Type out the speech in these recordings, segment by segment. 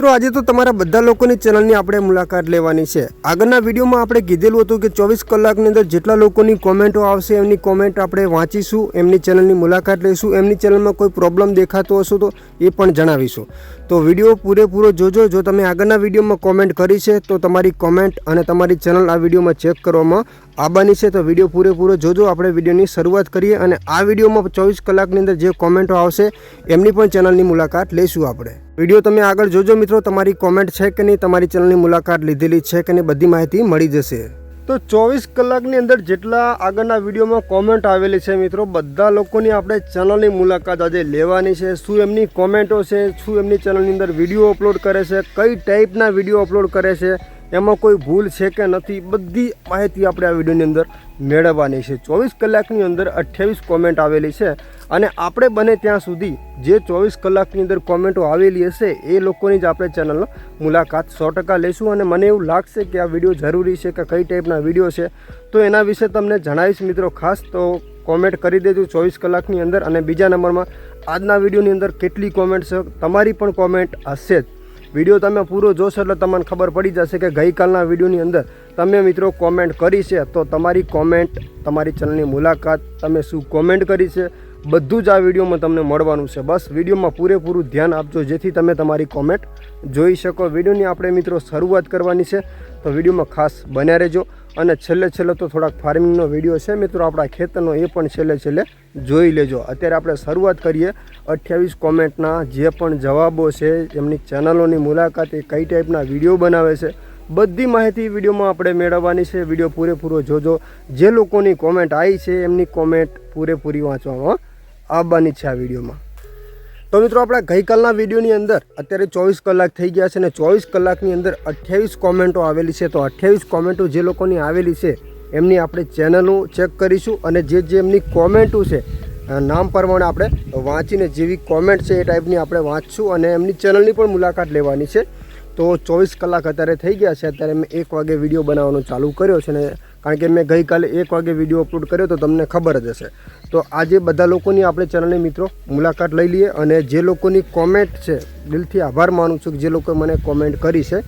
મિત્રો, આજે તો તમારા બધા લોકોની ચેનલની આપણે મુલાકાત લેવાની છે. આગળના વિડીયોમાં આપણે કીધેલું હતું કે ચોવીસ કલાકની અંદર જેટલા લોકોની કોમેન્ટો આવશે, એમની કોમેન્ટ આપણે વાંચીશું, એમની ચેનલની મુલાકાત લઈશું, એમની ચેનલમાં કોઈ પ્રોબ્લેમ દેખાતો હશે તો એ પણ જણાવીશું. તો વીડિયો પૂરેપૂરો જોજો. જો તમે આગળના વિડીયોમાં કોમેન્ટ કરી છે, તો તમારી કોમેન્ટ અને તમારી ચેનલ આ વિડીયોમાં ચેક કરવામાં આવવાની છે. તો વીડિયો પૂરેપૂરો જોજો. આપણે વિડીયોની શરૂઆત કરીએ અને આ વિડીયોમાં ચોવીસ કલાકની અંદર જે કોમેન્ટો આવશે, એમની પણ ચેનલની મુલાકાત લઈશું આપણે. વીડિયો તમે આગળ જોજો મિત્રો, તમારી કોમેન્ટ છે કે નહીં, તમારી ચેનલની મુલાકાત લીધેલી છે કે નહીં, બધી માહિતી મળી જશે. તો ચોવીસ કલાકની અંદર જેટલા આગળના વિડીયોમાં કોમેન્ટ આવેલી છે મિત્રો, બધા લોકોની આપણે ચેનલની મુલાકાત આજે લેવાની છે. શું એમની કોમેન્ટો છે, શું એમની ચેનલની અંદર વીડિયો અપલોડ કરે છે, કઈ ટાઈપના વીડિયો અપલોડ કરે છે, એમાં કોઈ ભૂલ છે કે નથી, બધી માહિતી આપણે આ વિડીયોની અંદર મેળવવાની છે. ચોવીસ કલાકની અંદર અઠ્યાવીસ કોમેન્ટ આવેલી છે. અને આપણે બને ત્યાં સુધી જે ચોવીસ કલાકની અંદર કોમેન્ટો આવેલી હશે, એ લોકોની જ આપણે ચેનલનો મુલાકાત સો ટકા લઈશું. અને મને એવું લાગશે કે આ વીડિયો જરૂરી છે કે કઈ ટાઈપના વીડિયો છે, તો એના વિશે તમને જણાવીશ મિત્રો ખાસ. તો કોમેન્ટ કરી દેજો ચોવીસ કલાકની અંદર અને બીજા નંબરમાં, આજના વિડીયોની અંદર કેટલી કોમેન્ટ છે, તમારી પણ કોમેન્ટ હશે જ. વીડિયો તમે પૂરો જોશો એટલે તમને ખબર પડી જશે કે ગઈકાલના વિડીયોની અંદર તમે મિત્રો કોમેન્ટ કરી છે, તો તમારી કોમેન્ટ, તમારી ચેનલની મુલાકાત, તમે શું કોમેન્ટ કરી છે બધું જ આ વિડીયોમાં તમને મળવાનું છે. બસ વિડીયોમાં પૂરેપૂરું ધ્યાન આપજો, જેથી તમે તમારી કોમેન્ટ જોઈ શકો. વિડીયોની આપણે મિત્રો શરૂઆત કરવાની છે, તો વિડીયોમાં ખાસ બન્યા રહેજો. અને છેલ્લે છેલ્લે તો થોડાક ફાર્મિંગનો વીડિયો છે મિત્રો, આપણા ખેતરનો એ પણ છેલ્લે છેલ્લે જોઈ લેજો. અત્યારે આપણે શરૂઆત કરીએ, અઠ્યાવીસ કોમેન્ટના જે પણ જવાબો છે, એમની ચેનલોની મુલાકાત એ કઈ ટાઈપના વીડિયો બનાવે છે, બધી માહિતી વિડીયોમાં આપણે મેળવવાની છે. વીડિયો પૂરેપૂરો જોજો. જે લોકોની કોમેન્ટ આવી છે, એમની કોમેન્ટ પૂરેપૂરી વાંચવામાં આવવાની છે આ વિડીયોમાં. તો મિત્રો, આપણા ગઈકાલના વિડીયોની અંદર અત્યારે ચોવીસ કલાક થઈ ગયા છે અને ચોવીસ કલાકની અંદર અઠ્યાવીસ કોમેન્ટો આવેલી છે. તો અઠ્યાવીસ કોમેન્ટો જે લોકોની આવેલી છે, એમની આપણે ચેનલો ચેક કરીશું અને જે જે એમની કોમેન્ટો છે નામ પ્રમાણે આપણે વાંચીને જેવી કોમેન્ટ છે એ ટાઈપની આપણે વાંચશું અને એમની ચેનલની પણ મુલાકાત લેવાની છે. તો ચોવીસ કલાક અત્યારે થઈ ગયા છે. અત્યારે મેં એક વાગે વીડિયો બનાવવાનું ચાલુ કર્યો છે ને કારણ કે મેં ગઈકાલે એક વાગે વીડિયો અપલોડ કર્યો તો તમને ખબર જ હશે. તો આજે બધા લોકોની આપણે ચેનલની મિત્રો મુલાકાત લઈ લઈએ અને જે લોકોની કોમેન્ટ છે, દિલથી આભાર માનું છું કે જે લોકોએ મને કોમેન્ટ કરી છે.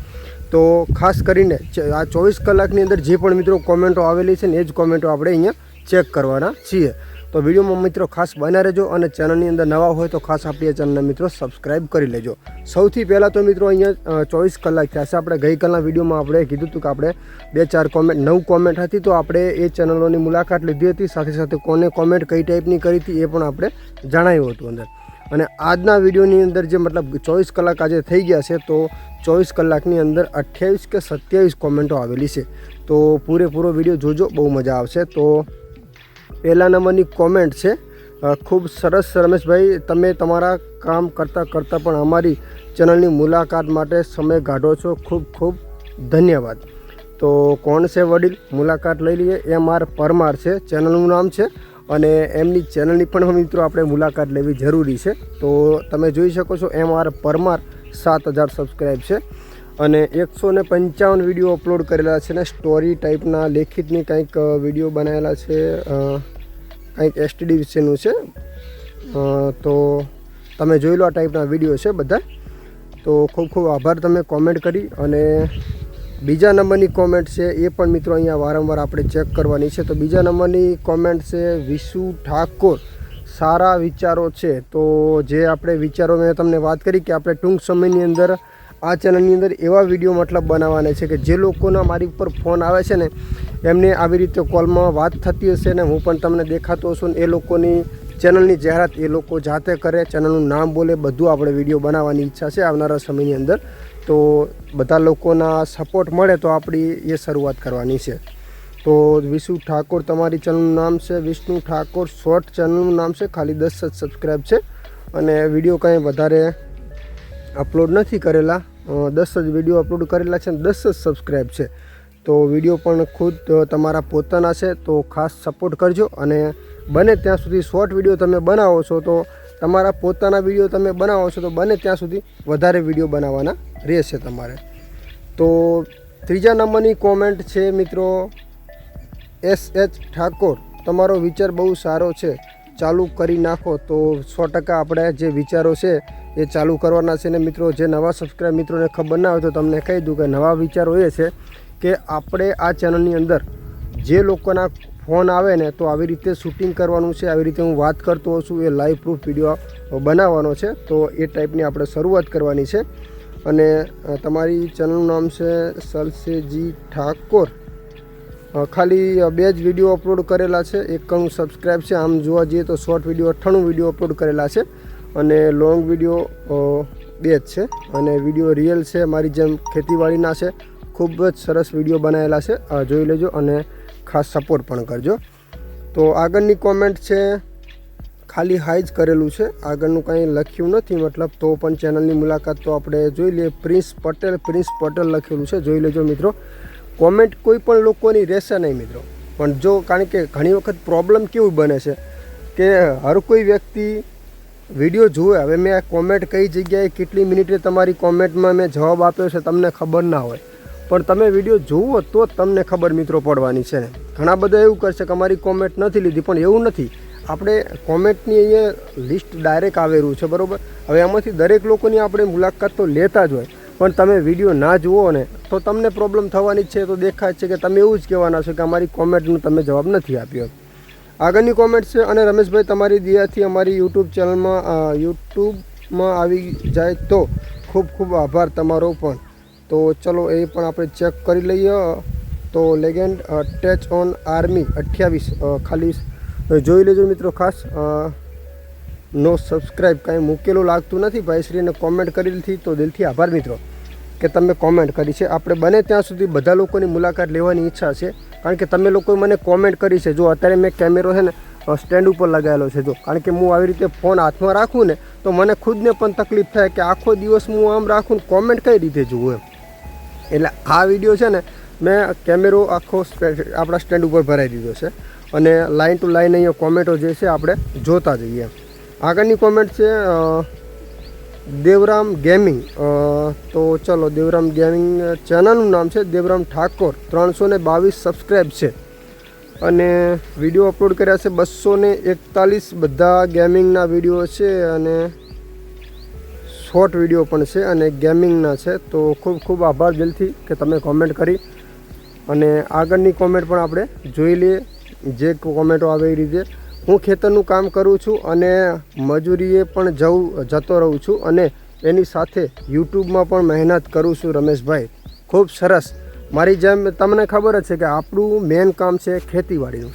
તો ખાસ કરીને આ ચોવીસ કલાકની અંદર જે પણ મિત્રો કોમેન્ટો આવેલી છે ને એ જ કોમેન્ટો આપણે અહીંયા ચેક કરવાના છીએ. તો વિડીયોમાં મિત્રો ખાસ બન્યા રહેજો અને ચેનલની અંદર નવા હોય તો ખાસ આપણી ચેનલને મિત્રો સબસ્ક્રાઈબ કરી લેજો. સૌથી પહેલાં તો મિત્રો અહીંયા ચોવીસ કલાક થયા છે. આપણે ગઈકાલના વિડીયોમાં આપણે કીધું હતું કે આપણે બે ચાર કોમેન્ટ નવ કોમેન્ટ હતી, તો આપણે એ ચેનલોની મુલાકાત લીધી હતી. સાથે સાથે કોને કોમેન્ટ કઈ ટાઈપની કરી હતી એ પણ આપણે જણાવ્યું હતું અંદર. અને આજના વિડીયોની અંદર જે મતલબ ચોવીસ કલાક આજે થઈ ગયા છે, તો ચોવીસ કલાકની અંદર અઠ્યાવીસ કે સત્યાવીસ કોમેન્ટો આવેલી છે. તો પૂરેપૂરો વીડિયો જોજો, બહુ મજા આવશે. તો પહેલા નંબરની કોમેન્ટ છે. ખૂબ સરસ રમેશભાઈ, તમે તમારા કામ કરતાં કરતાં પણ અમારી ચેનલની મુલાકાત માટે સમય કાઢો છો. ખૂબ ખૂબ ધન્યવાદ. તો કોણ છે વડીલ? મુલાકાત લઈ લઈએ. એમ આર પરમાર છે, ચેનલનું નામ છે. અને એમની ચેનલની પણ મિત્રો આપણે મુલાકાત લેવી જરૂરી છે. તો તમે જોઈ શકો છો, એમ આર પરમાર સાત હજાર સબસ્ક્રાઈબ છે. અને એકસો ને પંચાવન વીડિયો અપલોડ કરેલા છે ને સ્ટોરી ટાઈપના લેખિતની કંઈક વીડિયો બનાવેલા છે. કંઈક એસટીડી વિશેનું છે. તો તમે જોઈ લો આ ટાઈપના વીડિયો છે બધા. તો ખૂબ ખૂબ આભાર તમે કોમેન્ટ કરી અને બીજા નંબરની કોમેન્ટ છે એ પણ મિત્રો અહીંયા વારંવાર આપણે ચેક કરવાની છે. તો બીજા નંબરની કોમેન્ટ છે, વિશુ ઠાકોર, સારા વિચારો છે. તો જે આપણે વિચારો મેં તમને વાત કરી કે આપણે ટૂંક સમયની અંદર આ ચેનલની અંદર એવા વીડિયો મતલબ બનાવવાના છે કે જે લોકોના મારી ઉપર ફોન આવે છે ને, એમને આવી રીતે કોલમાં વાત થતી હશે ને હું પણ તમને દેખાતો હશું ને એ લોકોની ચેનલની જાહેરાત એ લોકો જાતે કરે, ચેનલનું નામ બોલે, બધું આપણે વીડિયો બનાવવાની ઈચ્છા છે આવનારા સમયની અંદર. તો બધા લોકોના સપોર્ટ મળે તો આપણી એ શરૂઆત કરવાની છે. તો વિષ્ણુ ઠાકોર તમારી ચેનલનું નામ છે, વિષ્ણુ ઠાકોર શોર્ટ ચેનલનું નામ છે, ખાલી દસ જ સબસ્ક્રાઈબ છે. અને વીડિયો કંઈ વધારે અપલોડ નથી કરેલા દસ જ વીડિયો અપલોડ કરેલા છે અને દસ જ સબસ્ક્રાઈબ છે. તો વીડિયો પણ ખુદ તમારા પોતાના છે, તો ખાસ સપોર્ટ કરજો અને બને ત્યાં સુધી શોર્ટ વીડિયો તમે બનાવો છો, તો તમારા પોતાના વીડિયો તમે બનાવો છો, તો બને ત્યાં સુધી વધારે વીડિયો બનાવવાના રહેશે તમારે. તો ત્રીજા નંબરની કોમેન્ટ છે મિત્રો એસ એચ ઠાકોર, તમારો વિચાર બહુ સારો છે, ચાલુ કરી નાખો, તો સો ટકા આપણે જે વિચારો છે એ ચાલુ કરવાના છે ને મિત્રો, જે નવા સબસ્ક્રાઈબ મિત્રોને ખબર ના હોય તો તમને કહી દઉં કે નવા વિચારો એ છે કે આપણે આ ચેનલની અંદર જે લોકોના ફોન આવે ને તો આવી રીતે શૂટિંગ કરવાનું છે, આવી રીતે હું વાત કરતો હોઉં છું, એ લાઈવ પ્રૂફ વીડિયો બનાવવાનો છે. તો એ ટાઈપની આપણે શરૂઆત કરવાની છે. અને તમારી ચેનલનું નામ છે સલસેજી ઠાકોર. ખાલી બે જ વીડિયો અપલોડ કરેલા છે. એકાણું સબસ્ક્રાઈબ છે. આમ જોવા જઈએ તો શોર્ટ વીડિયો અઠ્ઠાણું વીડિયો અપલોડ કરેલા છે. અને લોંગ વીડિયો બે જ છે. અને વીડિયો રિયલ છે, મારી જેમ ખેતીવાડીના છે. ખૂબ જ સરસ વીડિયો બનાવેલા છે. જોઈ લેજો અને ખાસ સપોર્ટ પણ કરજો. તો આગળની કોમેન્ટ છે, ખાલી હાઈ જ કરેલું છે. આગળનું કંઈ લખ્યું નથી, મતલબ તો પણ ચેનલની મુલાકાત તો આપણે જોઈ લઈએ. પ્રિન્સ પટેલ પ્રિન્સ પટેલ લખેલું છે. જોઈ લેજો મિત્રો. કોમેન્ટ કોઈ પણ લોકોની રહેશે નહીં મિત્રો. પણ જો કારણ કે ઘણી વખત પ્રોબ્લેમ કેવું બને છે કે હર કોઈ વ્યક્તિ વીડિયો જુએ હવે મેં કોમેન્ટ કઈ જગ્યાએ, કેટલી મિનિટે તમારી કોમેન્ટમાં મેં જવાબ આપ્યો છે તમને ખબર ના હોય. પણ તમે વીડિયો જુઓ તો તમને ખબર મિત્રો પડવાની છે ઘણા બધા એવું કરશે કે અમારી કોમેન્ટ નથી લીધી, પણ એવું નથી. આપણે કોમેન્ટની અહીંયા લિસ્ટ ડાયરેક્ટ આવેલું છે, બરાબર? હવે એમાંથી દરેક લોકોની આપણે મુલાકાત તો લેતા જ હોય. પણ તમે વીડિયો ના જુઓ ને, તો તમને પ્રોબ્લેમ થવાની છે, તો દેખાય છે કે તમે એવું જ કહેવાના છો કે અમારી કોમેન્ટનો તમે જવાબ નથી આપ્યો. આગળની કોમેન્ટ છે અને રમેશભાઈ, તમારી દિયાથી અમારી યુટ્યુબ ચેનલમાં યુટ્યુબમાં આવી જાય તો ખૂબ ખૂબ આભાર તમારો પણ. તો ચલો એ પણ આપણે ચેક કરી લઈએ. તો લેગેન્ડ ટેચ ઓન આર્મી અઠ્યાવીસ ખાલી જોઈ લેજો મિત્રો ખાસ. નો સબસ્ક્રાઈબ કાંઈ મૂકેલું લાગતું નથી. ભાઈશ્રીને કોમેન્ટ કરી કરેલી તો દિલથી આભાર મિત્રો, કે તમે કોમેન્ટ કરી છે. આપણે બને ત્યાં સુધી બધા લોકોની મુલાકાત લેવાની ઈચ્છા છે. કારણ કે તમે લોકોએ મને કોમેન્ટ કરી છે. જો અત્યારે મેં કેમેરો છે ને સ્ટેન્ડ ઉપર લગાવેલો છે. જો, કારણ કે હું આવી રીતે ફોન હાથમાં રાખું ને, તો મને ખુદને પણ તકલીફ થાય કે આખો દિવસ હું આમ રાખું ને કોમેન્ટ કઈ રીતે જોઉં એમ. એટલે આ વીડિયો છે ને, મેં કેમેરો આખો આપણા સ્ટેન્ડ ઉપર ભરાઈ દીધો છે. અને લાઇન ટુ લાઇન અહીંયા કોમેન્ટો જે છે, આપણે જોતા જઈએ. આગળની કોમેન્ટ છે દેવરામ ગેમિંગ તો ચલો દેવરામ ગેમિંગ ચેનલનું નામ છે દેવરામ ઠાકોર, ત્રણસો ને બાવીસ સબસ્ક્રાઈબ છે. અને વીડિયો અપલોડ કર્યા છે બસો ને એકતાલીસ, બધા ગેમિંગના વીડિયો છે અને શોર્ટ વીડિયો પણ છે અને ગેમિંગના છે, તો ખૂબ ખૂબ આભાર દિલથી કે તમે કોમેન્ટ કરી. અને આગળની કોમેન્ટ પણ આપણે જોઈ લઈએ, જે કોમેન્ટો આવે એ રીતે. હું ખેતરનું કામ કરું છું અને મજૂરીએ પણ જવું જતો રહું છું અને એની સાથે યુટ્યુબમાં પણ મહેનત કરું છું રમેશભાઈ. ખૂબ સરસ. મારી જેમ તમને ખબર જ છે કે આપણું મેન કામ છે ખેતીવાડીનું.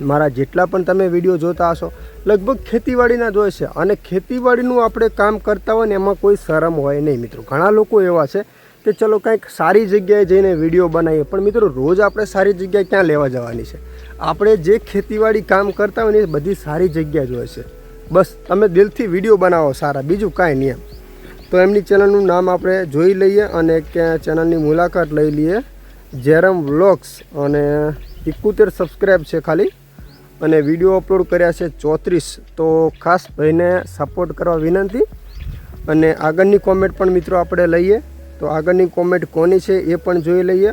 મારા જેટલા પણ તમે વીડિયો જોતા હશો, લગભગ ખેતીવાડીના જ હોય છે અને ખેતીવાડીનું આપણે કામ કરતા હોય ને એમાં કોઈ શરમ હોય નહીં મિત્રો. ઘણા લોકો એવા છે કે ચલો કંઈક સારી જગ્યાએ જઈને વીડિયો બનાવીએ. પણ મિત્રો, રોજ આપણે સારી જગ્યાએ ક્યાં લેવા જવાની છે? આપણે જે ખેતીવાડી કામ કરતા હોય ને એ બધી સારી જગ્યા જોઈએ છે. બસ, તમે દિલથી વીડિયો બનાવો સારા, બીજું કાંઈ નહીં એમ. તો એમની ચેનલનું નામ આપણે જોઈ લઈએ અને ક્યાં ચેનલની મુલાકાત લઈ લઈએ. જેરમ વ્લોગ્સ અને એકોતેર સબસ્ક્રાઈબ છે ખાલી. અને વીડિયો અપલોડ કર્યા છે ચોત્રીસ. તો ખાસ ભાઈને સપોર્ટ કરવા વિનંતી. અને આગળની કોમેન્ટ પણ મિત્રો આપણે લઈએ. તો આગળની કોમેન્ટ કોની છે એ પણ જોઈ લઈએ.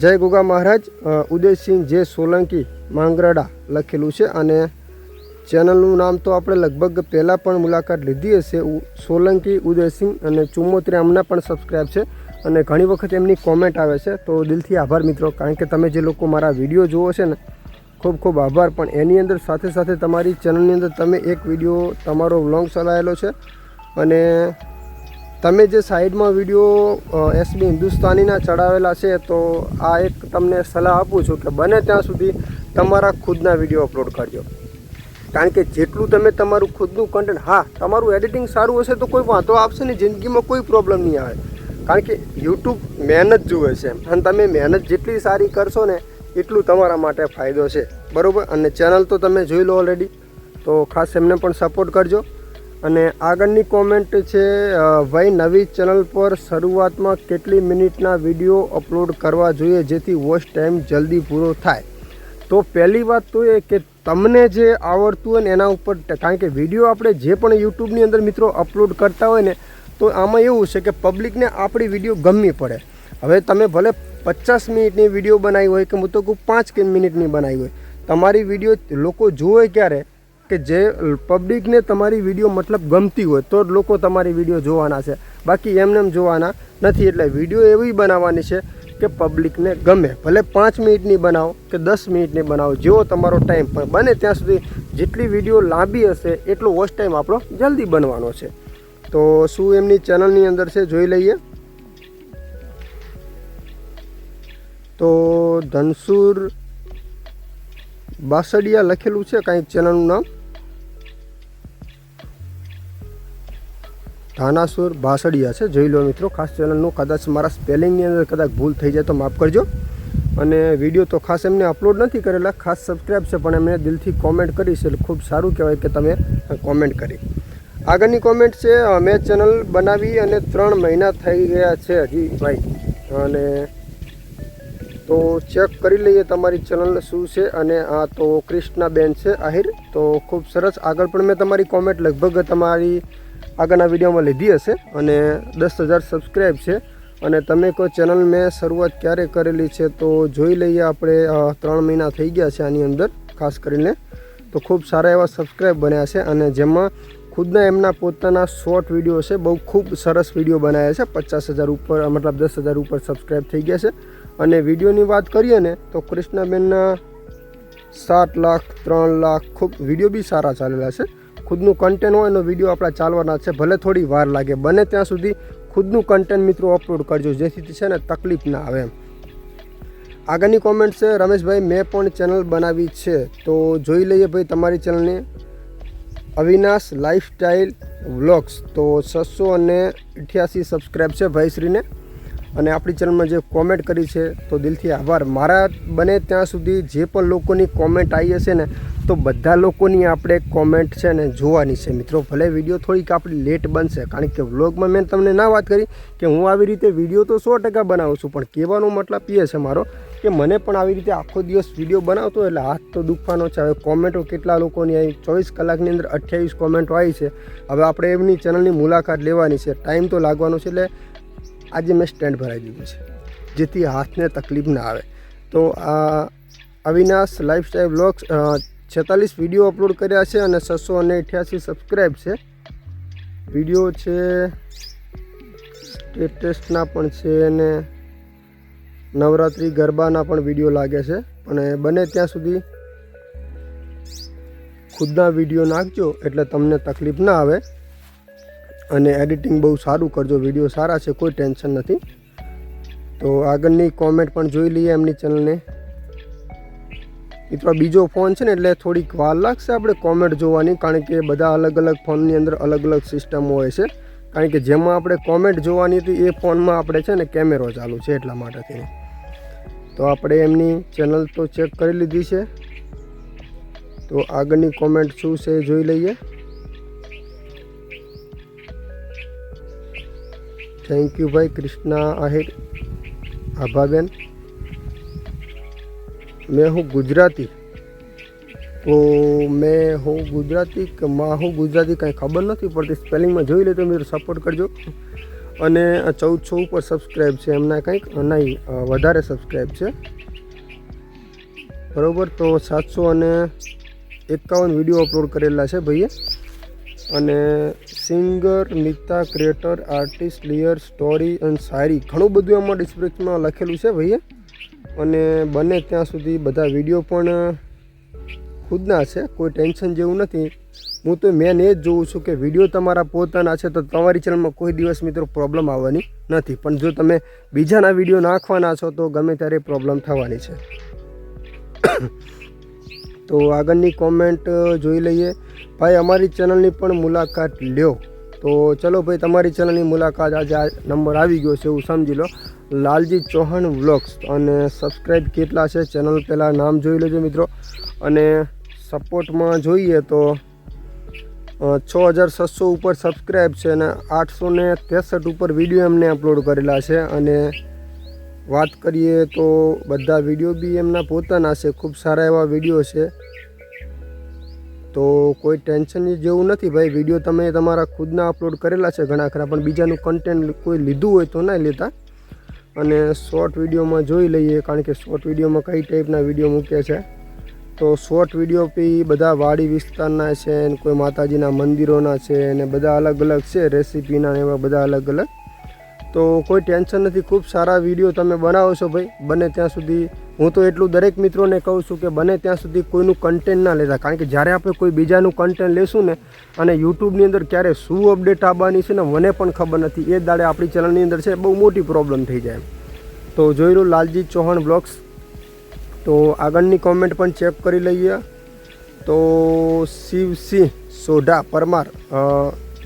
જય ગોગા મહારાજ. ઉદયસિંહ જે સોલંકી માંગરડા લખેલું છે અને ચેનલનું નામ તો આપણે લગભગ પહેલાં પણ મુલાકાત લીધી હશે. સોલંકી, ઉદયસિંહ અને ચુમ્મોતેર એમના પણ સબસ્ક્રાઈબ છે અને ઘણી વખત એમની કોમેન્ટ આવે છે. તો દિલથી આભાર મિત્રો, કારણ કે તમે જે લોકો મારા વીડિયો જુઓ છે ને, ખૂબ ખૂબ આભાર. પણ એની અંદર સાથે સાથે તમારી ચેનલની અંદર તમે એક વીડિયો, તમારો વ્લોગ ચલાવેલો છે અને તમે જે સાઈડમાં વીડિયો એસબી હિન્દુસ્તાનીના ચડાવેલા છે, તો આ એક તમને સલાહ આપું છું કે બને ત્યાં સુધી તમારા ખુદના વીડિયો અપલોડ કરજો. કારણ કે જેટલું તમે તમારું ખુદનું કન્ટેન્ટ હા, તમારું એડિટિંગ સારું હશે તો કોઈ વાંધો આવશે ને જિંદગીમાં કોઈ પ્રોબ્લેમ નહીં આવે. કારણ કે યુટ્યુબ મહેનત જુએ છે અને તમે મહેનત જેટલી સારી કરશો ને, એટલું તમારા માટે ફાયદો છે. બરાબર? અને ચેનલ તો તમે જોઈ લો ઓલરેડી તો ખાસ એમને પણ સપોર્ટ કરજો. અને આગળની કોમેન્ટ છે ભાઈ નવી ચેનલ પર શરૂઆતમાં કેટલી મિનિટના વીડિયો અપલોડ કરવા જોઈએ જેથી વોચ ટાઈમ જલ્દી પૂરો થાય. તો પહેલી વાત તો એ કે તમને જે આવડતું હોય ને એના ઉપર કારણ કે વીડિયો આપણે જે પણ યુટ્યુબની અંદર મિત્રો અપલોડ કરતા હોય ને, તો આમાં એવું છે કે પબ્લિકને આપણી વીડિયો ગમવી પડે. હવે તમે ભલે પચાસ મિનિટની વીડિયો બનાવી હોય કે હું તો કહું પાંચ મિનિટની બનાવી હોય, તમારી વીડિયો લોકો જુએ ક્યારે કે જે પબ્લિકને તમારી વીડિયો મતલબ ગમતી હોય તો જ લોકો તમારી વીડિયો જોવાના છે. બાકી એમને એમ જોવાના નથી. એટલે વીડિયો એવી બનાવવાની છે કે પબ્લિકને ગમે. ભલે પાંચ મિનિટની બનાવો કે દસ મિનિટની બનાવો, જેવો તમારો ટાઈમ પણ બને ત્યાં સુધી જેટલી વીડિયો લાંબી હશે, એટલો વોચ ટાઈમ આપણો જલ્દી બનવાનો છે. તો શું એમની ચેનલની અંદર છે? જોઈ લઈએ. તો ધનસુર બાસડિયા લખેલું છે કાંઈક ચેનલનું નામ? ધાનાસુર બાસડિયા છે. જોઈ લો મિત્રો, ખાસ ચેનલનું કદાચ મારા સ્પેલિંગની અંદર કદાચ ભૂલ થઈ જાય તો માફ કરજો. અને વીડિયો તો ખાસ એમને અપલોડ નથી કરેલા, ખાસ સબસ્ક્રાઈબ છે, પણ એમને દિલથી કોમેન્ટ કરી છે એટલે ખૂબ સારું કહેવાય કે તમે કોમેન્ટ કરી. આગળની કોમેન્ટ છે મેં ચેનલ બનાવી અને ત્રણ મહિના થઈ ગયા છે હજી, ભાઈ. અને તો ચેક કરી લઈએ તમારી ચેનલ શું છે અને આ તો કૃષ્ણાબેન છે, આહિર. તો ખૂબ સરસ. આગળ પણ મેં તમારી કોમેન્ટ લગભગ તમારી આગળના વિડીયોમાં લીધી હશે અને દસ હજાર સબસ્ક્રાઈબ છે. અને તમે કોઈ ચેનલ મેં શરૂઆત ક્યારે કરેલી છે તો જોઈ લઈએ આપણે ત્રણ મહિના થઈ ગયા છે આની અંદર, ખાસ કરીને. તો ખૂબ સારા એવા સબસ્ક્રાઈબ બન્યા છે અને જેમાં ખુદના એમના પોતાના શોર્ટ વીડિયો છે, બહુ ખૂબ સરસ વીડિયો બનાવ્યા છે. પચાસ હજાર ઉપર, મતલબ દસ હજાર ઉપર સબસ્ક્રાઈબ થઈ ગયા છે. અને વિડીયોની વાત કરીએ ને, તો કૃષ્ણાબેનના સાત લાખ, ત્રણ લાખ ખૂબ વીડિયો બી સારા ચાલેલા છે. ખુદનું કન્ટેન્ટ હોય એનો વીડિયો આપણા ચાલવાના છે, ભલે થોડી વાર લાગે. બને ત્યાં સુધી ખુદનું કન્ટેન્ટ મિત્રો અપલોડ કરજો, જેથી છે ને તકલીફ ના આવે આગળની કોમેન્ટ છે, રમેશભાઈ, મેં પણ ચેનલ બનાવી છે. તો જોઈ લઈએ ભાઈ તમારી ચેનલને અવિનાશ લાઈફસ્ટાઈલ વ્લોગ્સ તો છસો અને અઠ્યાસી સબસ્ક્રાઈબ છે ભાઈશ્રીને. અને આપણી ચેનલમાં જે કોમેન્ટ કરી છે, તો દિલથી આભાર. મારા બને ત્યાં સુધી જે પણ લોકોની કોમેન્ટ આવી હશે ને, તો બધા લોકોની આપણે કોમેન્ટ છે ને જોવાની છે. મિત્રો, ભલે વીડિયો થોડીક આપણી લેટ બનશે, કારણ કે વ્લોગમાં મેં તમને ના વાત કરી કે હું આવી રીતે વીડિયો તો સો ટકા બનાવું છું, પણ કહેવાનો મતલબ એ છે મારો કે મને પણ આવી રીતે આખો દિવસ વીડિયો બનાવતો એટલે હાથ તો દુખવાનો છે. હવે કોમેન્ટો કેટલા લોકોની આવી? ચોવીસ કલાકની અંદર અઠ્યાવીસ કોમેન્ટો આવી છે. હવે આપણે એમની ચેનલની મુલાકાત લેવાની છે. ટાઈમ તો લાગવાનો છે એટલે આજે મેં સ્ટેન્ડ ભરાઈ દીધું છે. જેથી હાથને તકલીફ ના આવે. તો આ અવિનાશ લાઈફસ્ટાઈલ બ્લોગ્સ છેતાલીસ વીડિયો અપલોડ કર્યા છે અને છસો અને અઠ્યાસી સબસ્ક્રાઈબ છે. વીડિયો છે, સ્ટેટસના પણ છે અને નવરાત્રિ ગરબાના પણ વીડિયો લાગે છે. અને બને ત્યાં સુધી ખુદના વીડિયો નાખજો એટલે તમને તકલીફ ના આવે. અને એડિટિંગ બહુ સારું કરજો. વીડિયો સારા છે, કોઈ ટેન્શન નથી. તો આગળની કોમેન્ટ પણ જોઈ લઈએ એમની ચેનલને. મિત્રો, બીજો ફોન છે ને, એટલે થોડીક વાર લાગશે આપણે કોમેન્ટ જોવાની, કારણ કે બધા અલગ અલગ ફોનની અંદર અલગ અલગ સિસ્ટમ હોય છે. કારણ કે જેમાં આપણે કોમેન્ટ જોવાની હતી, એ ફોનમાં આપણે છે ને કેમેરો ચાલુ છે એટલા માટેથી. તો આપણે એમની ચેનલ તો ચેક કરી લીધી છે. તો આગળની કોમેન્ટ શું છે જોઈ લઈએ. થેન્ક યુ ભાઈ કૃષ્ણા આહિર આભાબેન મેં હું ગુજરાતી તો મેં હું ગુજરાતી કે માં હું ગુજરાતી કાંઈ ખબર નથી પડતી સ્પેલિંગમાં જોઈ લે તો મિત્રો સપોર્ટ કરજો અને ચૌદસો ઉપર સબસ્ક્રાઈબ છે, એમના કંઈક નહીં વધારે સબસ્ક્રાઈબ છે. બરાબર? તો સાતસો અને એકાવન વીડિયો અપલોડ કરેલા છે ભાઈએ. અને સિંગર મિતા ક્રિએટર, આર્ટિસ્ટ, લિયર, સ્ટોરી એન્ડ શાયરી. ઘણું બધું એમાં ડિસ્ક્રિપ્શનમાં લખેલું છે ભાઈએ. અને બને ત્યાં સુધી બધા વીડિયો પણ ખુદના છે, કોઈ ટેન્શન જેવું નથી. હું તો મેન એ જ જોઉં છું કે વીડિયો તમારા પોતાના છે તો તમારી ચેનલમાં કોઈ દિવસ મિત્રો પ્રોબ્લેમ આવવાની નથી. પણ જો તમે બીજાના વીડિયો નાખવાના છો તો ગમે ત્યારે પ્રોબ્લેમ થવાની છે. તો આગળની કોમેન્ટ જોઈ લઈએ. ભાઈ, અમારી ચેનલની પણ મુલાકાત લ્યો. તો ચલો ભાઈ, તમારી ચેનલની મુલાકાત આજે આ નંબર આવી ગયો છે એવું સમજી લો. લાલજી ચૌહાણ વ્લોગ્સ અને સબસ્ક્રાઈબ કેટલા છે ચેનલ પહેલાં નામ જોઈ લેજો મિત્રો. અને સપોર્ટમાં જોઈએ તો છ હજાર છસો ઉપર સબસ્ક્રાઈબ છે અને આઠસો ને ત્રેસઠ ઉપર વીડિયો એમને અપલોડ કરેલા છે. અને વાત કરીએ તો બધા વીડિયો બી એમના પોતાના છે. ખૂબ સારા એવા વીડિયો છે. તો કોઈ ટેન્શન જેવું નથી ભાઈ. વીડિયો તમે તમારા ખુદના અપલોડ કરેલા છે ઘણા ખરા, પણ બીજાનું કન્ટેન્ટ કોઈ લીધું હોય તો ના લેતા. અને શોર્ટ વિડીયોમાં જોઈ લઈએ, કારણ કે શોર્ટ વિડીયોમાં કઈ ટાઈપના વીડિયો મૂકે છે. તો શોર્ટ વીડિયો બી બધા વાડી વિસ્તારના છે કોઈ માતાજીના મંદિરોના છે ને બધા અલગ અલગ છે. રેસીપીના એવા બધા અલગ અલગ. તો કોઈ ટેન્શન નથી, ખૂબ સારા વીડિયો તમે બનાવો છો ભાઈ, બને ત્યાં સુધી. હું તો એટલું દરેક મિત્રોને કહું છું કે બને ત્યાં સુધી કોઈનું કન્ટેન્ટ ના લેતા, કારણ કે જ્યારે આપણે કોઈ બીજાનું કન્ટેન્ટ લેશું ને, અને યુટ્યુબની અંદર ક્યારે શું અપડેટ આવવાની છે ને, મને પણ ખબર નથી. એ દાડે આપણી ચેનલની અંદર છે, બહુ મોટી પ્રોબ્લેમ થઈ જાય. તો જોઈ લો લાલજી ચૌહાણ બ્લોગ્સ તો આગળની કોમેન્ટ પણ ચેક કરી લઈએ. તો શિવસિંહ સોઢા પરમાર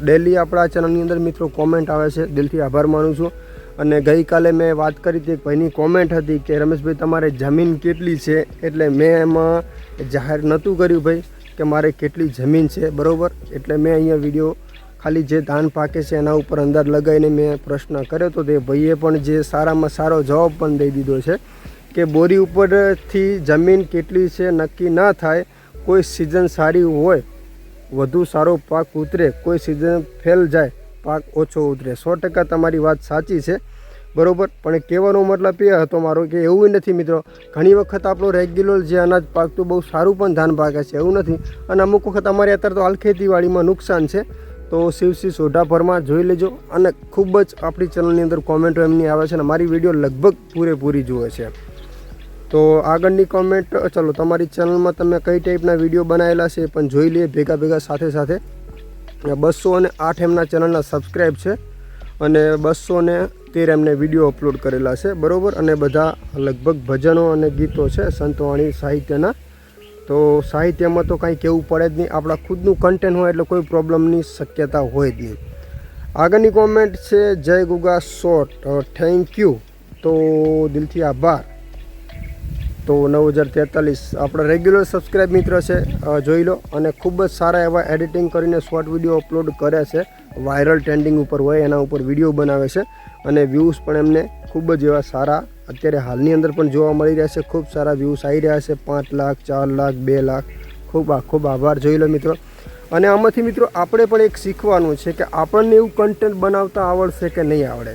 ડેલી આપણા ચેનલની અંદર મિત્રો કોમેન્ટ આવે છે. દિલથી આભાર માનું છું. અને ગઈકાલે મેં વાત કરી હતી ભાઈની કોમેન્ટ હતી કે, રમેશભાઈ, તમારે જમીન કેટલી છે? એટલે મેં એમાં જાહેર નહોતું કર્યું ભાઈ કે મારે કેટલી જમીન છે, બરાબર? એટલે મેં અહીંયા વીડિયો ખાલી જે ધાન પાકે છે એના ઉપર અંદાજ લગાવીને મેં પ્રશ્ન કર્યો તો તે ભાઈએ પણ જે સારામાં સારો જવાબ પણ દઈ દીધો છે કે, બોરી ઉપરથી જમીન કેટલી છે, નક્કી ના થાય, કોઈ સિઝન સારી હોય વધુ સારો પાક ઉતરે, કોઈ સિઝન ફેલ જાય, પાક ઓછો ઉતરે. સો ટકા તમારી વાત સાચી છે. બરાબર? પણ કહેવાનો મતલબ એ હતો મારો કે એવું નથી મિત્રો. ઘણી વખત આપણો રેગ્યુલર જે અનાજ પાકતું બહુ સારું પણ ધાન પાકે છે, એવું નથી. અને અમુક વખત અમારે અત્યારે તો હાલ ખેતીવાડીમાં નુકસાન છે. તો શિવસિંહ સોઢાપરમાં જોઈ લેજો. અને ખૂબ જ આપણી ચેનલની અંદર કોમેન્ટો એમની આવે છે અને મારી વીડિયો લગભગ પૂરેપૂરી જુએ છે. તો આગળની કોમેન્ટ ચલો, તમારી ચેનલમાં તમે કઈ ટાઈપના વીડિયો બનાવેલા છે પણ જોઈ લઈએ ભેગા ભેગા સાથે સાથે. બસો અને આઠ એમના ચેનલના સબસ્ક્રાઈબ છે અને બસો ને તેર એમને વીડિયો અપલોડ કરેલા છે, બરાબર? અને બધા લગભગ ભજનો અને ગીતો છે સંતવાણી સાહિત્યના. તો સાહિત્યમાં તો કાંઈ કહેવું પડે જ નહીં. આપણા ખુદનું કન્ટેન્ટ હોય એટલે કોઈ પ્રોબ્લમની શક્યતા હોય જ નહીં. આગળની કોમેન્ટ છે, જય ગુગા શોર્ટ થેન્ક યુ તો દિલથી આભાર. તો નવ હજાર તેતાલીસ આપણા રેગ્યુલર સબસ્ક્રાઇબ મિત્ર છે જોઈ લો. અને ખૂબ જ સારા એવા એડિટિંગ કરીને શોર્ટ વીડિયો અપલોડ કરે છે. વાયરલ ટ્રેન્ડિંગ ઉપર હોય, એના ઉપર વીડિયો બનાવે છે. અને વ્યૂઝ પણ એમને ખૂબ જ એવા સારા, અત્યારે હાલની અંદર પણ જોવા મળી રહ્યા છે. ખૂબ સારા વ્યૂઝ આવી રહ્યા છે. પાંચ લાખ, ચાર લાખ, બે લાખ. ખૂબ આ, ખૂબ આભાર. જોઈ લો મિત્રો. અને આમાંથી મિત્રો, આપણે પણ એક શીખવાનું છે કે આપણને એવું કન્ટેન્ટ બનાવતા આવડશે કે નહીં આવડે.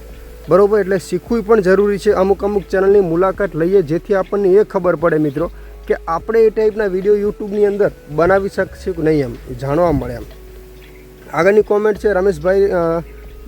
બરોબર, એટલે શીખવું પણ જરૂરી છે. અમુક અમુક ચેનલની મુલાકાત લઈએ, જેથી આપણને એ ખબર પડે મિત્રો, કે આપણે એ ટાઈપના વીડિયો યુટ્યુબની અંદર બનાવી શકશું કે નહીં એમ જાણવા મળે એમ. આગળની કોમેન્ટ છે, રમેશભાઈ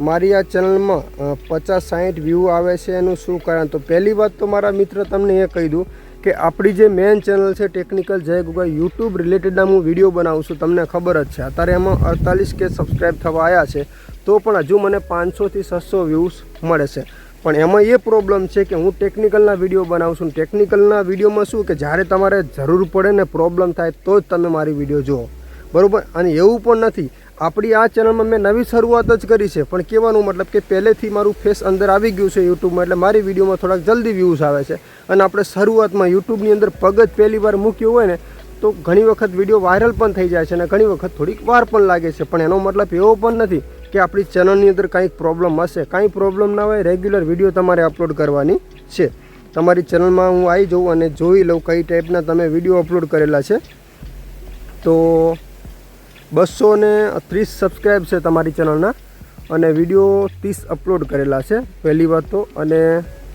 મારી આ ચેનલમાં પચાસ સાઠ વ્યૂ આવે છે, એનું શું કારણ? તો પહેલી વાત તો મારા મિત્ર તમને એ કહી દઉં કે આપણી જે મેઇન ચેનલ છે ટેકનિકલ જય ગુગા યુટ્યુબ રિલેટેડના હું વીડિયો બનાવું છું, તમને ખબર જ છે. અત્યારે એમાં અડતાલીસ કે સબસ્ક્રાઈબ થવા આવ્યા છે. તો પણ હજુ મને પાંચસોથી છસો વ્યૂઝ મળે છે. પણ એમાં એ પ્રોબ્લેમ છે કે હું ટેકનિકલના વીડિયો બનાવું છું. ટેકનિકલના વિડીયોમાં શું કે જ્યારે તમારે જરૂર પડે ને પ્રોબ્લેમ થાય તો જ તમે મારી વીડિયો જુઓ. બરાબર? અને એવું પણ નથી. આપણી આ ચેનલમાં મેં નવી શરૂઆત જ કરી છે. પણ કહેવાનું મતલબ કે પહેલેથી મારું ફેસ અંદર આવી ગયું છે યુટ્યુબમાં એટલે મારી વિડીયોમાં થોડાક જલ્દી વ્યૂઝ આવે છે. અને આપણે શરૂઆતમાં યુટ્યુબની અંદર પગ જ પહેલી વાર મૂક્યું હોય ને, તો ઘણી વખત વીડિયો વાયરલ પણ થઈ જાય છે અને ઘણી વખત થોડીક વાર પણ લાગે છે. પણ એનો મતલબ એવો પણ નથી કે આપણી ચેનલની અંદર કાંઈક પ્રોબ્લેમ હશે. કાંઈ પ્રોબ્લેમ ના હોય રેગ્યુલર વીડિયો તમારે અપલોડ કરવાની છે. તમારી ચેનલમાં હું આવી જાઉં અને જોઈ લઉં કઈ ટાઈપના તમે વીડિયો અપલોડ કરેલા છે. તો બસો ને ત્રીસ સબસ્ક્રાઈબ છે તમારી ચેનલના અને વીડિયો ત્રીસ અપલોડ કરેલા છે પહેલી વાત તો. અને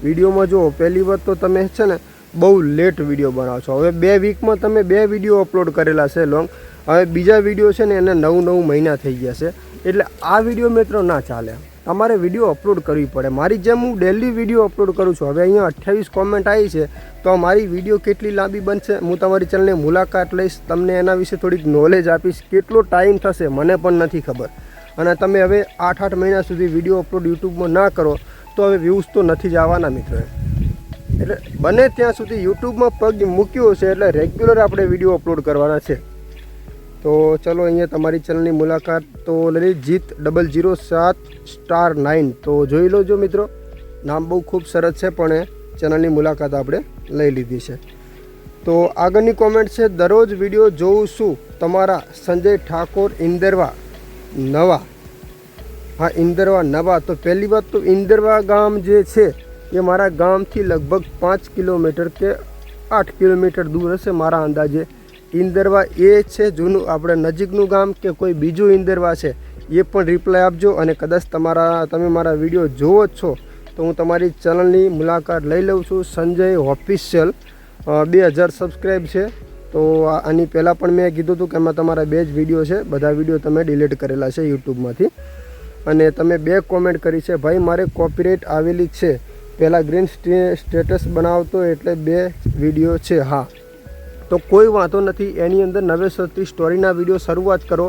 વિડીયોમાં જુઓ, પહેલી વાત તો તમે છે ને બહુ લેટ વીડિયો બનાવો છો. હવે બે વીકમાં તમે બે વીડિયો અપલોડ કરેલા છે લોંગ હવે બીજા વીડિયો છે ને એને નવ નવ મહિના થઈ ગયા છે. એટલે આ વીડિયો મિત્રો ના ચાલે. તમારે વીડિયો અપલોડ કરવી પડે. મારી જેમ હું ડેલી વીડિયો અપલોડ કરું છું. હવે અહીંયા અઠ્યાવીસ કોમેન્ટ આવી છે. તો મારી વીડિયો કેટલી લાંબી બનશે? હું તમારી ચેનલની મુલાકાત લઈશ. તમને એના વિશે થોડીક નોલેજ આપીશ. કેટલો ટાઈમ થશે? મને પણ નથી ખબર. અને તમે હવે આઠ આઠ મહિના સુધી વીડિયો અપલોડ યુટ્યુબમાં ના કરો, તો હવે વ્યૂઝ તો નથી જ આવવાના મિત્રો. એટલે બને ત્યાં સુધી યુટ્યુબમાં પગ મૂક્યો છે એટલે રેગ્યુલર આપણે વીડિયો અપલોડ કરવાના છે. તો ચલો અહીંયા તમારી ચેનલની મુલાકાત તો લઈ જીત ડબલ જીરો સાત સ્ટાર નાઇન તો જોઈ લો જો મિત્રો, નામ બહુ ખૂબ સરસ છે, પણ એ ચેનલની મુલાકાત આપણે લઈ લીધી છે. તો આગળની કોમેન્ટ છે, દરરોજ વીડિયો જોઉં છું તમારા સંજય ઠાકોર ઇન્દરવા નવા. હા, ઇન્દરવા નવા. તો પહેલી વાત તો ઇન્દરવા ગામ જે છે, એ મારા ગામથી લગભગ પાંચ કિલોમીટર કે આઠ કિલોમીટર દૂર હશે મારા અંદાજે. ઇન્દરવા એ છે, જૂનું આપણે નજીકનું ગામ કે કોઈ બીજું ઇન્દરવા છે, એ પણ રિપ્લાય આપજો અને કદાચ તમારા, તમે મારા વીડિયો જોવો જ છો, તો હું તમારી ચેનલની મુલાકાત લઈ લઉં છું. સંજય ઓફિશિયલ બે હજાર સબસ્ક્રાઈબ છે. તો આની પહેલાં પણ મેં કીધું હતું કે એમાં તમારા બે જ વીડિયો છે. બધા વીડિયો તમે ડિલીટ કરેલા છે યુટ્યુબમાંથી અને તમે બે કોમેન્ટ કરી છે, ભાઈ, મારે કોપીરાઇટ આવેલી છે. પહેલાં ગ્રીન સ્ટેટસ બનાવતો એટલે બે વીડિયો છે. હા. તો કોઈ વાંધો નથી, એની અંદર નવેસરથી સ્ટોરીના વીડિયો શરૂઆત કરો,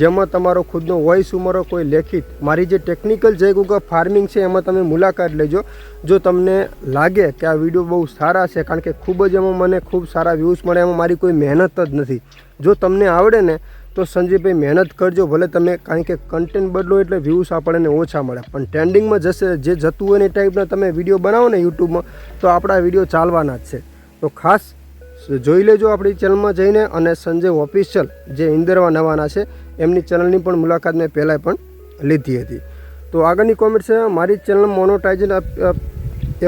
જેમાં તમારો ખુદનો વોઇસ ઉમરો, કોઈ લેખિત. મારી જે ટેકનિકલ જય ગુગા ફાર્મિંગ છે, એમાં તમે મુલાકાત લેજો. જો તમને લાગે કે આ વીડિયો બહુ સારા છે, કારણ કે ખૂબ જ એમાં મને ખૂબ સારા વ્યૂઝ મળે એમાં મારી કોઈ મહેનત જ નથી. જો તમને આવડે ને, તો સંજીવભાઈ મહેનત કરજો, ભલે તમે કારણ કે કન્ટેન્ટ બદલો એટલે વ્યૂઝ આપણને ઓછા મળે. પણ ટ્રેન્ડિંગમાં જશે, જે જતું હોય એ ટાઈપના તમે વીડિયો બનાવો ને યુટ્યુબમાં તો આપણા વીડિયો ચાલવાના જ છે. તો ખાસ જોઈ લેજો આપણી ચેનલમાં જઈને અને સંજય ઓફિશિયલ જે ઇન્દરવા નવાના છે, એમની ચેનલની પણ મુલાકાત મેં પહેલાં પણ લીધી હતી. તો આગળની કોમેન્ટ છે, મારી ચેનલ મોનોટાઇઝન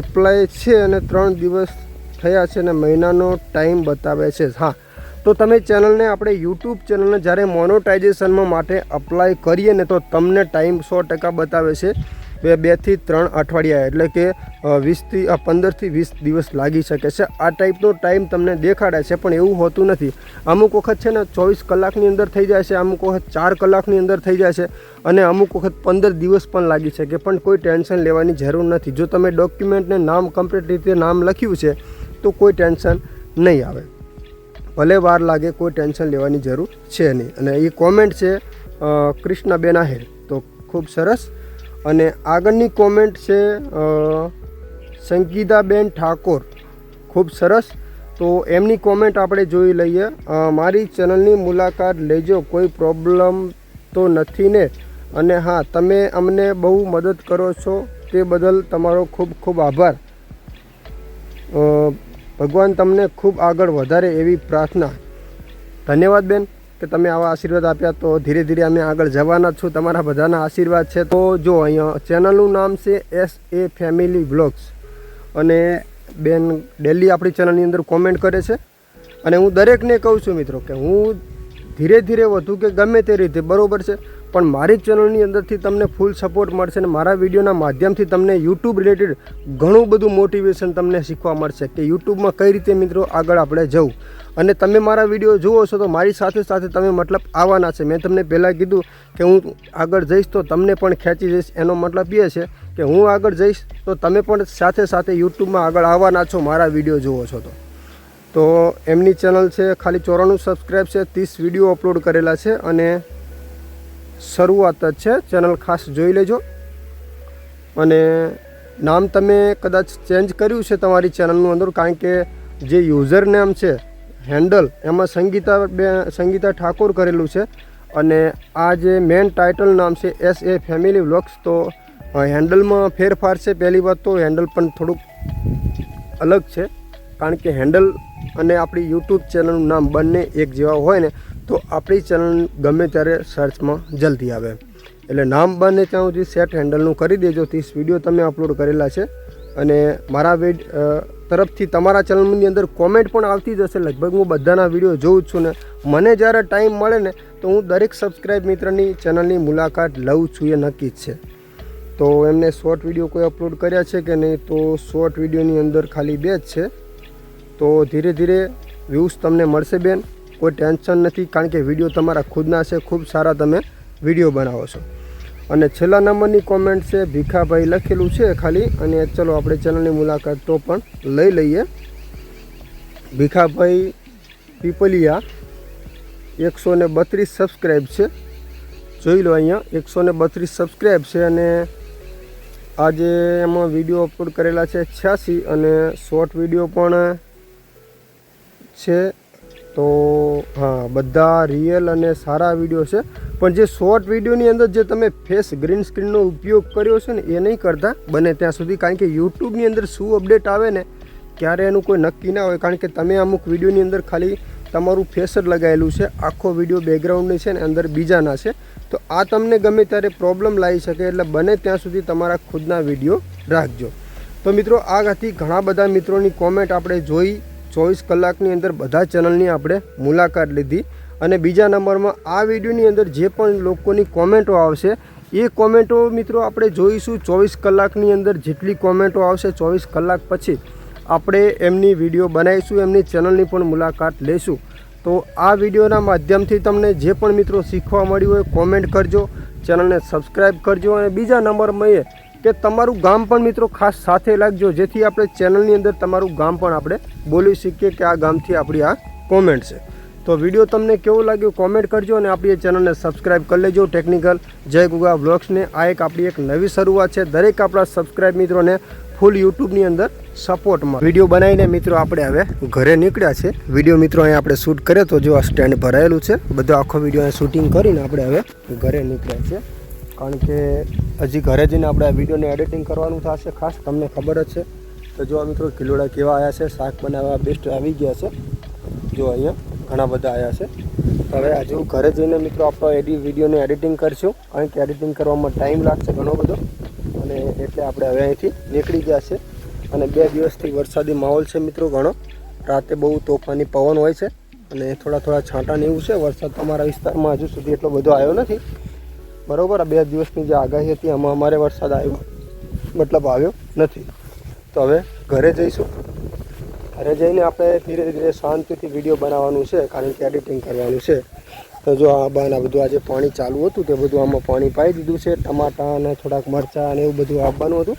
એપ્લાય છે અને ત્રણ દિવસ થયા છે અને મહિનાનો ટાઈમ બતાવે છે. હા, તો તમે ચેનલને આપણે યુટ્યુબ ચેનલને જ્યારે મોનોટાઇઝેશનમાં માટે અપ્લાય કરીએ ને તો તમને ટાઈમ સો ટકા બતાવે છે. બે બેથી ત્રણ અઠવાડિયા, એટલે કે વીસથી પંદરથી વીસ દિવસ લાગી શકે છે. આ ટાઈપનો ટાઈમ તમને દેખાડે છે, પણ એવું હોતું નથી. અમુક વખત છે ને, ચોવીસ કલાકની અંદર થઈ જાય છે, અમુક વખત ચાર કલાકની અંદર થઈ જાય છે, અને અમુક વખત પંદર દિવસ પણ લાગી શકે, પણ કોઈ ટેન્શન લેવાની જરૂર નથી. જો તમે ડોક્યુમેન્ટને નામ કમ્પ્લીટ રીતે નામ લખ્યું છે, તો કોઈ ટેન્શન નહીં આવે. ભલે વાર લાગે, કોઈ ટેન્શન લેવાની જરૂર છે નહીં. અને એ કોમેન્ટ છે કૃષ્ણાબેન આહેર. તો ખૂબ સરસ. અને આગળની કોમેન્ટ છે સંગીતાબેન ઠાકોર. ખૂબ સરસ. તો એમની કોમેન્ટ આપણે જોઈ લઈએ. મારી ચેનલની મુલાકાત લેજો, કોઈ પ્રોબ્લેમ તો નથી ને. અને હા, તમે અમને બહુ મદદ કરો છો, તે બદલ તમારો ખૂબ ખૂબ આભાર. ભગવાન તમને ખૂબ આગળ વધારે એવી પ્રાર્થના. ધન્યવાદ બેન. કે તમે આવા આશીર્વાદ આપ્યા તો ધીરે ધીરે અમે આગળ જવાના છું. તમારા બધાના આશીર્વાદ છે. તો જો અહીંયા ચેનલનું નામ છે એસ એ ફેમિલી બ્લોગ્સ અને બેન ડેલી આપણી ચેનલની અંદર કોમેન્ટ કરે છે. અને હું દરેકને કહું છું મિત્રો કે હું ધીરે ધીરે વધુ કે ગમે તે રીતે, બરોબર છે, પણ મારી ચેનલની અંદરથી તમને ફૂલ સપોર્ટ મળશે અને મારા વિડીયોના માધ્યમથી તમને યુટ્યુબ રિલેટેડ ઘણું બધું મોટિવેશન તમને શીખવા મળશે કે યુટ્યુબમાં કઈ રીતે મિત્રો આગળ આપણે જવું. અને તમે મારા વીડિયો જુઓ છો તો મારી સાથે સાથે તમે મતલબ આવવાના છે. મેં તમને પહેલાં કીધું કે હું આગળ જઈશ તો તમને પણ ખેંચી જઈશ. એનો મતલબ એ છે કે હું આગળ જઈશ તો તમે પણ સાથે સાથે યુટ્યુબમાં આગળ આવવાના છો મારા વીડિયો જુઓ છો તો. તો એમની ચેનલ છે, ખાલી ચોરાણું સબસ્ક્રાઈબ છે, ત્રીસ વીડિયો અપલોડ કરેલા છે અને શરૂઆત જ છે. ચેનલ ખાસ જોઈ લેજો. અને નામ તમે કદાચ ચેન્જ કર્યું છે તમારી ચેનલનું અંદર, કારણ કે જે યુઝર નેમ છે હેન્ડલ, એમાં સંગીતા બે, સંગીતા ઠાકોર કરેલું છે. અને આ જે મેન ટાઇટલ નામ છે એસ એ ફેમિલી વ્લોગ્સ, તો હેન્ડલમાં ફેરફાર છે પહેલી વાત તો હેન્ડલ પણ થોડુંક અલગ છે. કારણ કે હેન્ડલ અને આપણી યુટ્યુબ ચેનલનું નામ બંને એક જેવા હોય ને, તો આપણી ચેનલ ગમે ત્યારે સર્ચમાં જલ્દી આવે. એટલે નામ બંને ત્યાં સુધી સેટ હેન્ડલનું કરી દેજો. ત્રીસ વીડિયો તમે અપલોડ કરેલા છે. અને મારા વિડ તરફથી તમારા ચેનલની અંદર કોમેન્ટ પણ આવતી જ હશે. લગભગ હું બધાના વીડિયો જોઉં છું ને મને જ્યારે ટાઈમ મળે ને તો હું દરેક સબસ્ક્રાઈબ મિત્રની ચેનલની મુલાકાત લઉં છું એ નક્કી જ છે. તો એમને શોર્ટ વીડિયો કોઈ અપલોડ કર્યા છે કે નહીં તો શોર્ટ વિડીયોની અંદર ખાલી બે જ છે. તો ધીરે ધીરે વ્યૂઝ તમને મળશે બેન. કોઈ ટેન્શન નથી કારણ કે વીડિયો તમારા ખુદના છે. ખૂબ સારા તમે વીડિયો બનાવો છો. અને છેલ્લા નંબરની કોમેન્ટ છે, ભીખાભાઈ લખેલું છે ખાલી. અને ચલો, આપણે ચેનલની મુલાકાત તો પણ લઈ લઈએ. ભીખાભાઈ પીપલિયા, એકસો ને બત્રીસ સબસ્ક્રાઈબ છે. જોઈ લો અહીંયા, એકસો ને બત્રીસ સબસ્ક્રાઈબ છે અને આજે એમાં વીડિયો અપલોડ કરેલા છે છ્યાસી અને શોર્ટ વીડિયો પણ છે. તો, હા, બધા રિયલ અને સારા વીડિયો છે. પણ જે શોર્ટ વિડીયોની અંદર જે તમે ફેસ ગ્રીન સ્ક્રીનનો ઉપયોગ કર્યો છે ને, એ નહીં કરતા. બને ત્યાં સુધી કારણ કે યુટ્યુબની અંદર શું અપડેટ આવે ને, ક્યારે એનું કોઈ નક્કી ના હોય. કારણ કે તમે અમુક વિડીયોની અંદર ખાલી તમારું ફેસ જ લગાવેલું છે. આખો વીડિયો બેકગ્રાઉન્ડની છે ને, અંદર બીજાના છે. તો આ તમને ગમે ત્યારે પ્રોબ્લેમ લાવી શકે એટલે બને ત્યાં સુધી તમારા ખુદના વીડિયો રાખજો. તો મિત્રો, આ ઘણા બધા મિત્રોની કોમેન્ટ આપણે જોઈ. ચોવીસ કલાકની અંદર બધા ચેનલની આપણે મુલાકાત લીધી અને બીજા નંબરમાં આ વિડીયોની અંદર જે પણ લોકોની કોમેન્ટો આવશે, એ કોમેન્ટો મિત્રો આપણે જોઈશું. ચોવીસ કલાકની અંદર જેટલી કોમેન્ટો આવશે, ચોવીસ કલાક પછી આપણે એમની વીડિયો બનાવીશું, એમની ચેનલની પણ મુલાકાત લઈશું તો આ વિડીયોના માધ્યમથી તમને જે પણ મિત્રો શીખવા મળ્યું હોય કોમેન્ટ કરજો, ચેનલને સબસ્ક્રાઈબ કરજો અને બીજા નંબરમાં એ કે તમારું ગામ પણ મિત્રો ખાસ સાથે લાગજો. જેથી આપણે ચેનલની અંદર તમારું ગામ પણ આપણે બોલી શકીએ કે આ ગામથી આપણી આ કોમેન્ટ છે. તો વીડિયો તમને કેવો લાગ્યો કોમેન્ટ કરજો અને આપણી ચેનલને સબસ્ક્રાઈબ કરી લેજો. ટેકનિકલ જય ગુગા બ્લોગ્સને આ એક આપણી એક નવી શરૂઆત છે. દરેક આપણા સબસ્ક્રાઈબ મિત્રોને ફૂલ યુટ્યુબની અંદર સપોર્ટમાં વીડિયો બનાવીને મિત્રો આપણે હવે ઘરે નીકળ્યા છે. વીડિયો મિત્રો અહીંયા આપણે શૂટ કર્યો તો જો આ સ્ટેન્ડ ભરાયેલું છે. બધો આખો વીડિયો અહીંયા શૂટિંગ કરીને આપણે હવે ઘરે નીકળ્યા છે. કારણ કે હજી ઘરે જઈને આપણે વિડીયોને એડિટિંગ કરવાનું થશે ખાસ, તમને ખબર જ છે. તો જો મિત્રો કિલોડા કેવા આવ્યા છે, શાક બનાવવા બેસ્ટ આવી ગયા છે. જો અહીંયા ઘણા બધા આવ્યા છે. હવે હજુ ઘરે જઈને મિત્રો આપણો એડી વિડીયોને એડિટિંગ કરશું. કારણ કે એડિટિંગ કરવામાં ટાઈમ લાગશે ઘણો બધો. અને એટલે આપણે હવે અહીંથી નીકળી ગયા છે. અને બે દિવસથી વરસાદી માહોલ છે મિત્રો ઘણો. રાતે બહુ તોફાની પવન હોય છે. અને થોડા થોડા છાંટા ને એવું છે. વરસાદ તમારા વિસ્તારમાં હજુ સુધી એટલો બધો આવ્યો નથી. બરાબર, આ બે દિવસની જે આગાહી હતી, આમાં અમારે વરસાદ આવ્યો. મતલબ આવ્યો નથી. તો હવે ઘરે જઈશું. ઘરે જઈને આપણે ધીરે ધીરે શાંતિથી વીડિયો બનાવવાનું છે, કારણ કે એડિટિંગ કરવાનું છે. તો જો આ બાના બધું આજે પાણી ચાલુ હતું, તે બધું આમાં પાણી પાઈ દીધું છે. ટમાટા અને થોડાક મરચાં અને એવું બધું આવવાનું હતું.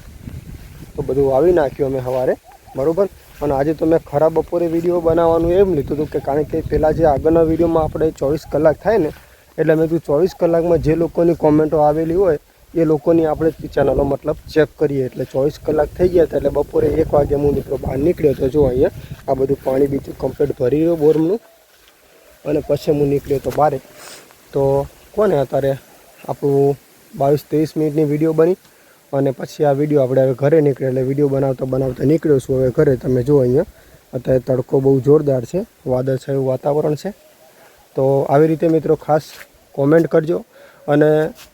તો બધું વાવી નાખ્યું અમે સવારે. બરાબર? અને આજે તો મેં ખરા બપોરે વીડિયો બનાવવાનું એમ લીધું હતું કે કારણ કે પહેલાં જે આગળના વિડીયોમાં આપણે ચોવીસ કલાક થાય ને એટલે મેં કીધું ચોવીસ કલાકમાં જે લોકોની કોમેન્ટો આવેલી હોય, એ લોકોની આપણે ચેનલો મતલબ ચેક કરીએ. એટલે ચોવીસ કલાક થઈ ગયા હતા એટલે બપોરે એક વાગે હું નીકળ્યો બહાર નીકળ્યો તો જો અહીંયા આ બધું પાણી બીજું કમ્પ્લીટ ભરી રહ્યો બોરનું. અને પછી હું નીકળ્યો તો બારે. તો કોને અત્યારે આપણું બાવીસ ત્રીસ મિનિટની વીડિયો બની? અને પછી આ વીડિયો આપણે હવે ઘરે નીકળ્યો, એટલે વીડિયો બનાવતા બનાવતા નીકળ્યો છું. હવે ઘરે તમે જુઓ અહીંયા, અત્યારે તડકો બહુ જોરદાર છે વાદળછાયું વાતાવરણ છે. તો આવી રીતે મિત્રો ખાસ કોમેન્ટ કરજો અને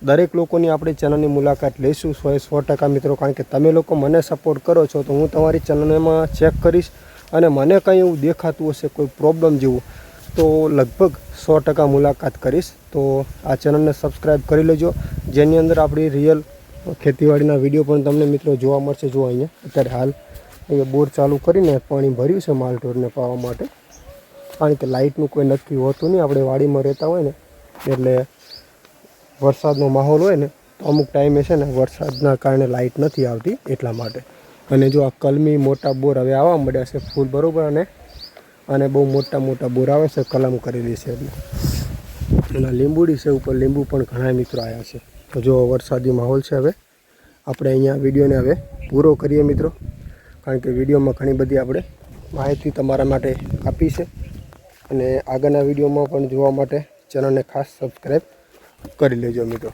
દરેક લોકોની આપણી ચેનલની મુલાકાત લઈશું સો એ સો ટકા મિત્રો, કારણ કે તમે લોકો મને સપોર્ટ કરો છો તો હું તમારી ચેનલમાં ચેક કરીશ અને મને કંઈ એવું દેખાતું હશે, કોઈ પ્રોબ્લેમ જેવું, તો લગભગ સો ટકા મુલાકાત કરીશ. તો આ ચેનલને સબસ્ક્રાઈબ કરી લેજો, જેની અંદર આપણી રિયલ ખેતીવાડીના વીડિયો પણ તમને મિત્રો જોવા મળશે. જો અહીંયા અત્યારે હાલ અહીંયા બોર ચાલુ કરીને પાણી ભર્યું છે માલઢોરને પાવા માટે. કારણ કે લાઇટનું કોઈ નક્કી હોતું નહીં. આપણે વાડીમાં રહેતા હોય ને, એટલે વરસાદનો માહોલ હોય ને, તો અમુક ટાઈમે છે ને વરસાદના કારણે લાઇટ નથી આવતી એટલા માટે. અને જો આ કલમી મોટા બોર હવે આવવા મળ્યા છે ફૂલ, બરાબર? અને અને બહુ મોટા મોટા બોર આવે છે, કલમ કરેલી છે એટલે. અને લીંબુડી છે, ઉપર લીંબુ પણ ઘણા મિત્રો આવ્યા છે. તો જો વરસાદી માહોલ છે હવે, આપણે અહીંયા વિડીયોને હવે પૂરો કરીએ મિત્રો. કારણ કે વિડીયોમાં ઘણી બધી આપણે માહિતી તમારા માટે આપી છે. અને આગળના વિડીયોમાં પણ જોવા માટે ચેનલને ખાસ સબસ્ક્રાઈબ કરી લેજો મિત્રો.